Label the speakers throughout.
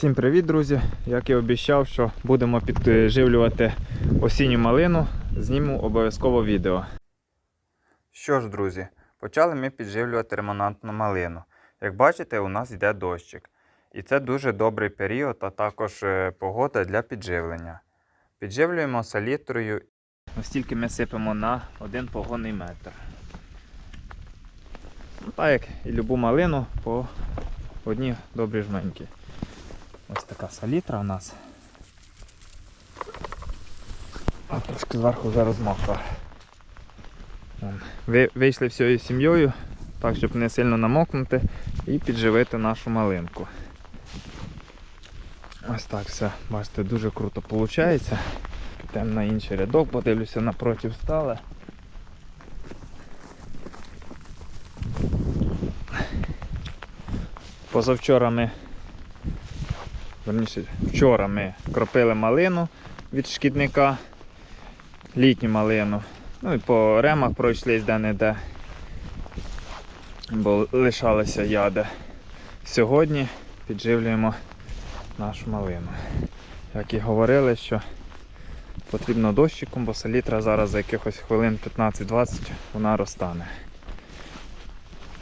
Speaker 1: Всім привіт, друзі! Як і обіцяв, що будемо підживлювати осінню малину, зніму обов'язково відео. Що ж, друзі, почали ми підживлювати ремонантну малину. Як бачите, у нас йде дощик. І це дуже добрий період, а також е, погода для підживлення. Підживлюємо салітрою. Настільки ми сипемо на один погонний метр. Ну, так як і любу малину по одній добрій жменьки. Ось така салітра у нас. А трошки зверху вже розмокла. Ви- Вийшли всією сім'єю, так, щоб не сильно намокнути і підживити нашу малинку. Ось так все, бачите, дуже круто виходить. Підемо на інший рядок, подивлюся напротив стали. Позавчора ми Верніше, вчора ми кропили малину від шкідника, літню малину. Ну і по ремах пройшлись де-не-де, бо лишалися яди. Сьогодні підживлюємо нашу малину. Як і говорили, що потрібно дощиком, бо салітра зараз за якихось хвилин 15-20 вона розтане.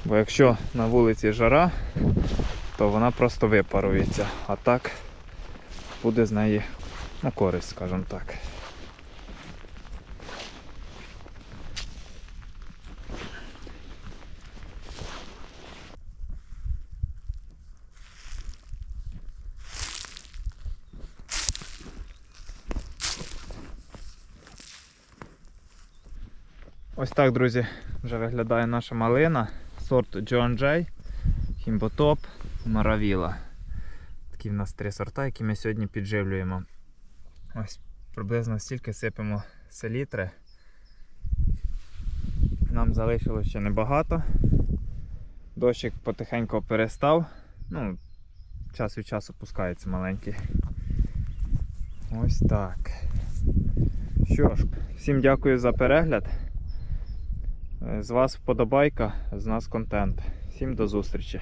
Speaker 1: Бо якщо на вулиці жара, то вона просто випарується. А так буде з неї на користь, скажімо так. Ось так, друзі, вже виглядає наша малина. Сорт John Jay, Хімботоп, Маравіла. Такі в нас три сорта, які ми сьогодні підживлюємо. Ось приблизно стільки сипемо селітри. Нам залишилось ще небагато. Дощик потихеньку перестав. Ну, час від часу пускається маленький. Ось так. Що ж, всім дякую за перегляд. З вас вподобайка, з нас контент. Всім до зустрічі!